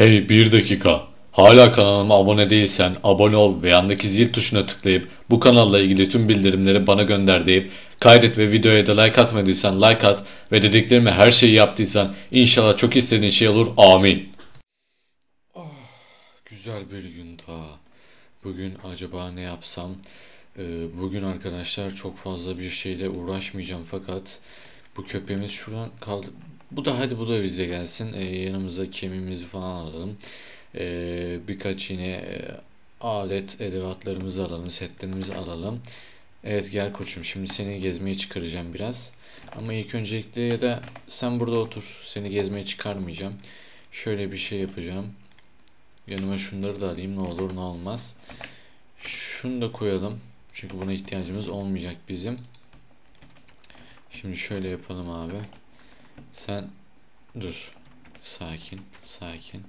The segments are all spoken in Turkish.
Hey bir dakika. Hala kanalıma abone değilsen abone ol ve yandaki zil tuşuna tıklayıp bu kanalla ilgili tüm bildirimleri bana gönder deyip kaydet ve videoya da like atmadıysan like at ve dediklerimi her şeyi yaptıysan inşallah çok istediğin şey olur amin. Ah, güzel bir gün daha. Bugün acaba ne yapsam? Ee, bugün arkadaşlar çok fazla bir şeyle uğraşmayacağım fakat bu köpeğimiz şuradan kaldı. Bu da hadi bu da bize gelsin. Ee, yanımıza kemiğimizi falan alalım. Ee, birkaç yine e, alet edevatlarımızı alalım, setlerimizi alalım. Evet gel koçum şimdi seni gezmeye çıkaracağım biraz. Ama ilk öncelikle ya da sen burada otur. Seni gezmeye çıkarmayacağım. Şöyle bir şey yapacağım. Yanıma şunları da alayım ne olur ne olmaz. Şunu da koyalım. Çünkü buna ihtiyacımız olmayacak bizim. Şimdi şöyle yapalım abi. Sen dur. Sakin, sakin.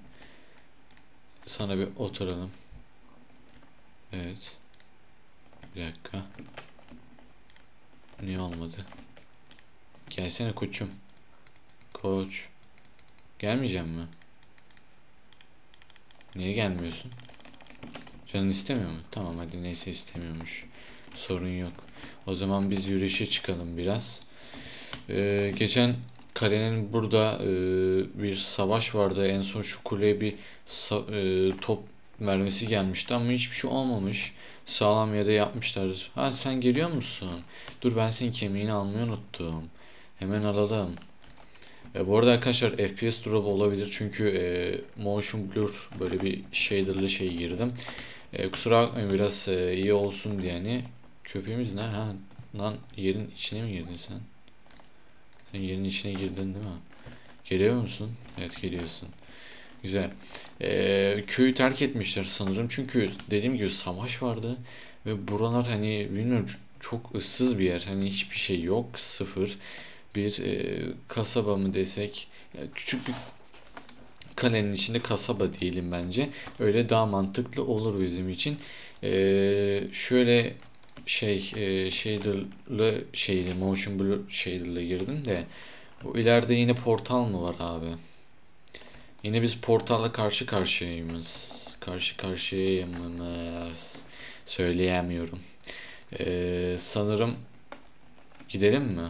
Sana bir oturalım. Evet. Bir dakika. Niye olmadı? Gelsene koçum. Koç. Gelmeyeceğim mi? Niye gelmiyorsun? Canın istemiyor mu? Tamam hadi neyse istemiyormuş. Sorun yok. O zaman biz yürüyüşe çıkalım biraz. Ee, geçen kalenin burada e, bir savaş vardı. En son şu kuleye bir e, top mermisi gelmişti ama hiçbir şey olmamış. Sağlam yerde yapmışlar. Ha sen geliyor musun? Dur ben senin kemiğini almayı unuttum. Hemen alalım. E, bu arada arkadaşlar FPS drop olabilir çünkü e, motion blur böyle bir shader'lı şey girdim. E, kusura bakmayın biraz e, iyi olsun diye hani. Köpeğimiz ne? Ha lan yerin içine mi girdin sen? Sen yerin içine girdin değil mi? Geliyor musun? Evet geliyorsun. Güzel. Ee, köyü terk etmişler sanırım. Çünkü dediğim gibi savaş vardı. Ve buralar hani bilmiyorum çok ıssız bir yer. Hani hiçbir şey yok. Sıfır. Bir e, kasaba mı desek. Küçük bir kalenin içinde kasaba diyelim bence. Öyle daha mantıklı olur bizim için. Ee, şöyle şey e, shader'lı şeyli motion blur shader'la girdim de bu ileride yine portal mı var abi? Yine biz portalla karşı karşıyayız. Karşı karşıyayız. Söyleyemiyorum. Ee, sanırım gidelim mi?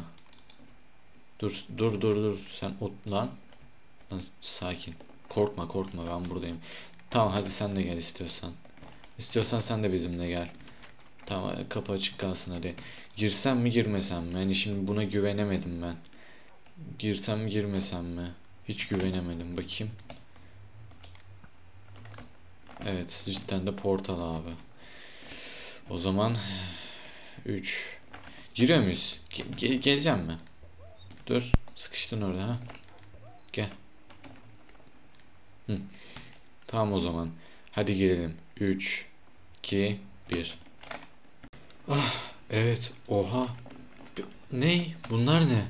Dur dur dur dur sen ot lan. Sakin. Korkma korkma ben buradayım. Tamam hadi sen de gel istiyorsan. İstiyorsan sen de bizimle gel. Tamam kapı açık kalsın hadi. Girsem mi girmesem mi? Yani şimdi buna güvenemedim ben. Girsem mi girmesem mi? Hiç güvenemedim bakayım. Evet cidden de portal abi. O zaman 3 Giriyor muyuz? Ge geleceğim mi? Dur sıkıştın orada ha. Gel. Hı. Tamam o zaman. Hadi girelim. 3 2 1 Ah evet oha. Ne? Bunlar ne?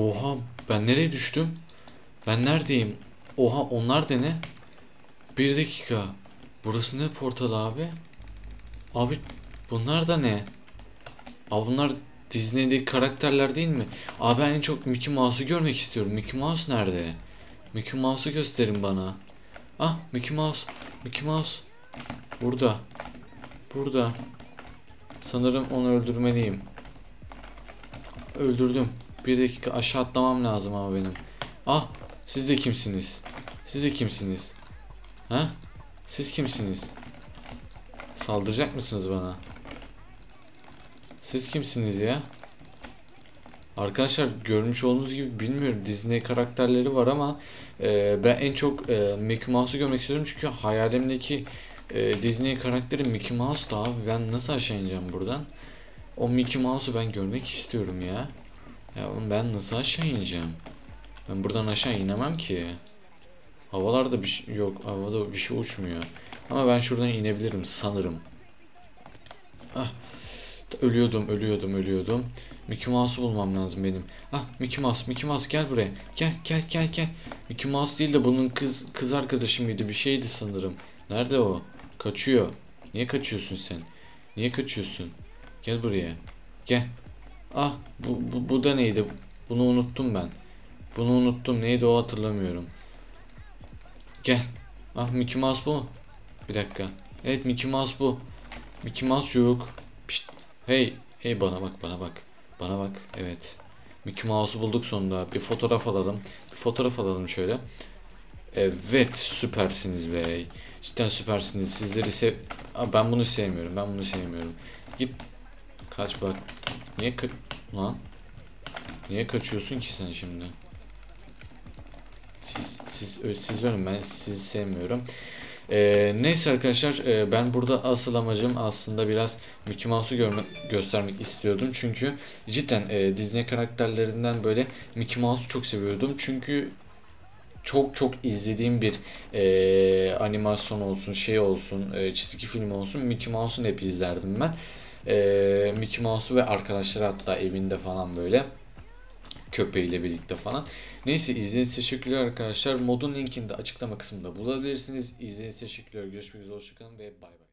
Oha ben nereye düştüm? Ben neredeyim? Oha onlar da ne? Bir dakika. Burası ne portal abi? Abi bunlar da ne? Abi bunlar Disney'deki karakterler değil mi? Abi ben en çok Mickey Mouse'u görmek istiyorum. Mickey Mouse nerede? Mickey Mouse'u gösterin bana. Ah Mickey Mouse. Mickey Mouse. Burada. Burada. Sanırım onu öldürmeliyim. Öldürdüm. Bir dakika aşağı atlamam lazım ama benim. Ah siz de kimsiniz? Siz de kimsiniz? Ha? Siz kimsiniz? Saldıracak mısınız bana? Siz kimsiniz ya? Arkadaşlar görmüş olduğunuz gibi bilmiyorum Disney karakterleri var ama e, ben en çok e, Mickey Mouse'u görmek istiyorum çünkü hayalimdeki e, Disney karakteri Mickey Mouse da abi ben nasıl aşağı ineceğim buradan? O Mickey Mouse'u ben görmek istiyorum ya. Ya ben nasıl aşağı ineceğim? Ben buradan aşağı inemem ki. Havalarda bir şey yok. Havada bir şey uçmuyor. Ama ben şuradan inebilirim sanırım. Ah. Ölüyordum, ölüyordum, ölüyordum. Mickey Mouse'u bulmam lazım benim. Ah Mickey Mouse, Mickey Mouse gel buraya. Gel, gel, gel, gel. Mickey Mouse değil de bunun kız kız arkadaşı mıydı? Bir şeydi sanırım. Nerede o? Kaçıyor. Niye kaçıyorsun sen? Niye kaçıyorsun? Gel buraya. Gel. Ah bu, bu, bu da neydi? Bunu unuttum ben. Bunu unuttum. Neydi o hatırlamıyorum. Gel. Ah Mickey Mouse bu? Bir dakika. Evet Mickey Mouse bu. Mickey Mouse yok. Pişt. Hey. Hey bana bak bana bak. Bana bak. Evet. Mickey Mouse'u bulduk sonunda. Bir fotoğraf alalım. Bir fotoğraf alalım şöyle. Evet süpersiniz bey. Cidden süpersiniz. Sizleri sev... Aa, ben bunu sevmiyorum. Ben bunu sevmiyorum. Git. Kaç bak. Niye ka... Lan. Niye kaçıyorsun ki sen şimdi? Siz, siz, siz ölün ben sizi sevmiyorum. Ee, neyse arkadaşlar e, ben burada asıl amacım aslında biraz Mickey Mouse'u göstermek istiyordum. Çünkü cidden e, Disney karakterlerinden böyle Mickey Mouse'u çok seviyordum. Çünkü çok çok izlediğim bir e, animasyon olsun, şey olsun, e, çizgi film olsun Mickey Mouse'un hep izlerdim ben. E, Mickey Mouse'u ve arkadaşları hatta evinde falan böyle köpeğiyle birlikte falan. Neyse izlediğiniz teşekkürler arkadaşlar. Modun linkini de açıklama kısmında bulabilirsiniz. İzlediğiniz teşekkürler. Görüşmek üzere. Hoşçakalın ve bay bay.